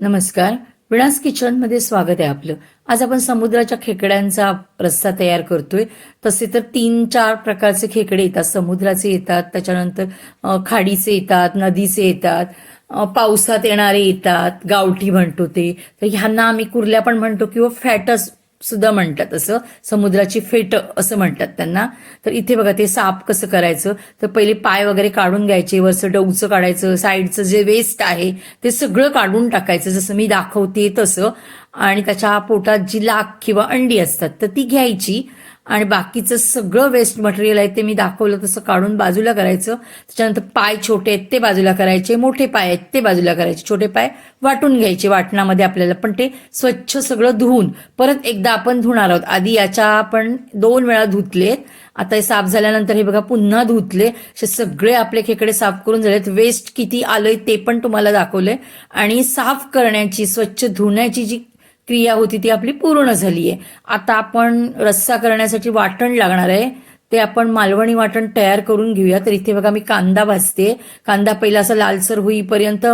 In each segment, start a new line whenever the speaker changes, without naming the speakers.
नमस्कार. विणास किचनमध्ये स्वागत आहे आपलं. आज आपण समुद्राच्या खेकड्यांचा रस्सा तयार करतोय. तसे तर तीन चार प्रकारचे खेकडे येतात. समुद्राचे येतात त्याच्यानंतर खाडीचे येतात नदीचे येतात पावसात येणारे येतात गावठी म्हणतो ते. तर ह्यांना आम्ही कुर्ल्या पण म्हणतो किंवा फॅटस सुद्धा म्हणतात असं. समुद्राची फेट असं म्हणतात त्यांना. तर इथे बघा ते साफ कसं करायचं? तर पहिले पाय वगैरे काढून घ्यायचे वरचं डौचं काढायचं साईडचं जे वेस्ट आहे ते सगळं काढून टाकायचं जसं मी दाखवते तसं. आणि त्याच्या पोटात जी लाख किंवा अंडी असतात तर ती घ्यायची. आणि बाकीचं सगळं वेस्ट मटेरियल आहे ते मी दाखवलं तसं काढून बाजूला करायचं. त्याच्यानंतर पाय छोटे आहेत ते बाजूला करायचे मोठे पाय आहेत ते बाजूला करायचे. छोटे पाय वाटून घ्यायचे वाटणामध्ये आपल्याला पण ते स्वच्छ सगळं धुवून. परत एकदा आपण धुणार आहोत. आधी याच्या आपण दोन वेळा धुतलेत आता हे साफ झाल्यानंतर हे बघा पुन्हा धुतले. असे सगळे आपले खेकडे साफ करून झालेत. वेस्ट किती आलंय ते पण तुम्हाला दाखवलंय. आणि साफ करण्याची स्वच्छ धुण्याची जी क्रिया होती ती आपली पूर्ण झाली आहे आता आपण रस्सा करण्यासाठी वाटण लागणार आहे. ते आपण मालवणी वाटण तयार करून घेऊया. तर इथे बघा मी कांदा भाजते. कांदा पहिला असा लालसर होईपर्यंत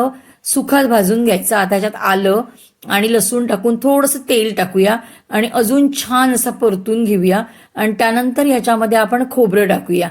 सुखात भाजून घ्यायचा. आता त्याच्यात आलं आणि लसूण टाकून थोडंसं तेल टाकूया आणि अजून छान असं परतून घेऊया. आणि त्यानंतर ह्याच्यामध्ये आपण खोबरं टाकूया.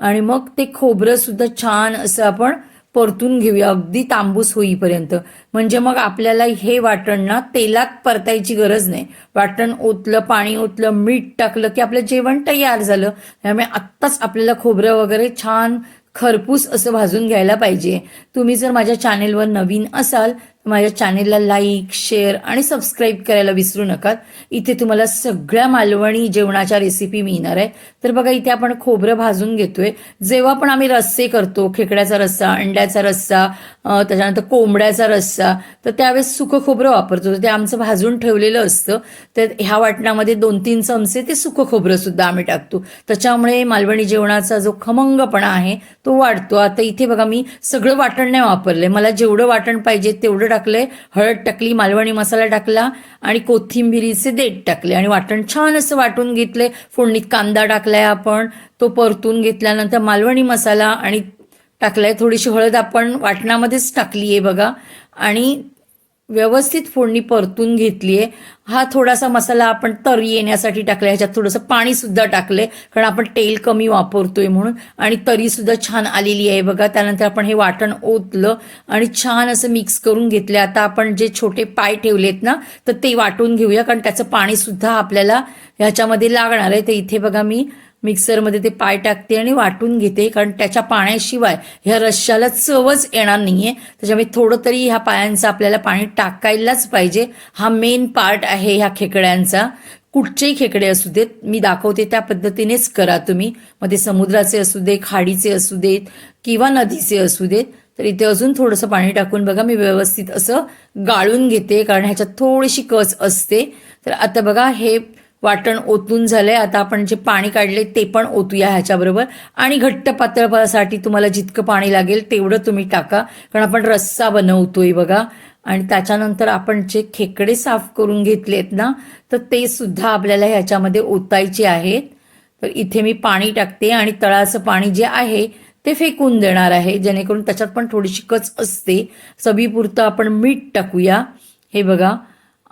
आणि मग ते खोबरं सुद्धा छान असं आपण परतून घेऊया. अगदी तांबूस होईपर्यंत. म्हणजे मग आपल्याला हे वाटण ना तेलात परतायची गरज नाही. वाटण ओतलं पाणी ओतलं मीठ टाकलं की आपलं जेवण तयार झालं. त्यामुळे आत्ताच आपल्याला खोबरं वगैरे छान खरपूस असं भाजून घ्यायला पाहिजे. तुम्ही जर माझ्या चॅनेलवर नवीन असाल माझ्या चॅनेलला लाईक शेअर आणि सबस्क्राईब करायला विसरू नका. इथे तुम्हाला सगळ्या मालवणी जेवणाच्या रेसिपी मिळणार आहे. तर बघा इथे आपण खोबरं भाजून घेतोय. जेव्हा पण आम्ही रस्से करतो खेकड्याचा रस्सा अंड्याचा रस्सा त्याच्यानंतर कोंबड्याचा रस्सा तर त्यावेळेस सुकं खोबरं वापरतो. ते आमचं भाजून ठेवलेलं असतं. तर ह्या वाटणामध्ये दोन तीन चमचे ते सुकं खोबरं सुद्धा आम्ही टाकतो. त्याच्यामुळे मालवणी जेवणाचा जो खमंगपणा आहे तो वाढतो. आता इथे बघा मी सगळं वाटण नाही वापरलंय. मला जेवढं वाटण पाहिजे तेवढं टाकले हळद टाकली मालवणी मसाला टाकला आणि कोथिंबिरीचे देठ टाकले आणि वाटण छान असं वाटून घेतले फोडणीत कांदा टाकलाय आपण तो परतून घेतल्यानंतर मालवणी मसाला आणि टाकलाय. थोडीशी हळद आपण वाटणामध्येच टाकली आहे बघा. आणि व्यवस्थित फोडणी परतून घेतली आहे हा थोडासा मसाला आपण तरी येण्यासाठी टाकला ह्याच्यात थोडंसं पाणी सुद्धा टाकलंय कारण आपण तेल कमी वापरतोय म्हणून. आणि तरीसुद्धा छान आलेली आहे बघा. त्यानंतर आपण हे वाटण ओतलं आणि छान असं मिक्स करून घेतलं आता आपण जे छोटे पाय ठेवलेत ना तर ते वाटून घेऊया कारण त्याचं पाणी सुद्धा आपल्याला ह्याच्यामध्ये लागणार आहे. तर इथे बघा मी मिक्सरमध्ये ते पाय टाकते आणि वाटून घेते कारण त्याच्या पाण्याशिवाय ह्या रश्श्याला चवच येणार नाहीये. त्याच्यामुळे थोडं तरी ह्या पायांचं आपल्याला पाणी टाकायलाच पाहिजे. हा मेन पार्ट आहे ह्या खेकड्यांचा. कुठचेही खेकडे असू देत मी दाखवते त्या पद्धतीनेच करा तुम्ही. मग ते समुद्राचे असू दे खाडीचे असू देत किंवा नदीचे असू देत तर इथे अजून थोडंसं पाणी टाकून बघा मी व्यवस्थित असं गाळून घेते कारण ह्याच्यात थोडीशी कच असते. तर आता बघा हे वाटण ओतून झालंय. आता आपण जे पाणी काढले ते पण ओतूया ह्याच्याबरोबर. आणि घट्ट पातळपासाठी तुम्हाला जितकं पाणी लागेल तेवढं तुम्ही टाका. कारण आपण रस्सा बनवतोय बघा. आणि त्याच्यानंतर आपण जे खेकडे साफ करून घेतलेत ना तर ते सुद्धा आपल्याला ह्याच्यामध्ये ओतायचे आहेत. तर इथे मी पाणी टाकते आणि तळाचं पाणी जे आहे ते फेकून देणार आहे. जेणेकरून त्याच्यात पण थोडीशी कच असते. चवीपुरतं आपण मीठ टाकूया. हे बघा.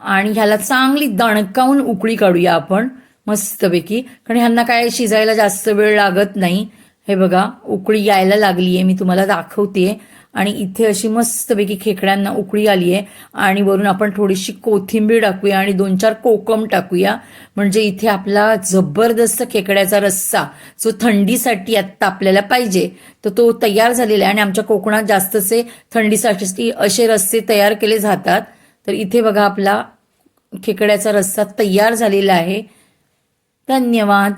आणि ह्याला चांगली दणकावून उकळी काढूया आपण मस्तपैकी. कारण ह्यांना काय शिजायला जास्त वेळ लागत नाही. हे बघा उकळी यायला लागली आहे मी तुम्हाला दाखवते. आणि इथे अशी मस्तपैकी खेकड्यांना उकळी आली आहे आणि वरून आपण थोडीशी कोथिंबीर टाकूया आणि दोन चार कोकम टाकूया. म्हणजे इथे आपला जबरदस्त खेकड्याचा रस्सा जो थंडीसाठी आत्ता आपल्याला पाहिजे तर तो तयार झालेला आहे. आणि आमच्या कोकणात जास्तचे थंडीसाठी असे रस्से तयार केले जातात. तर इथे बघा आपला खेकड्याचा रस्सा तयार झालेला आहे. धन्यवाद.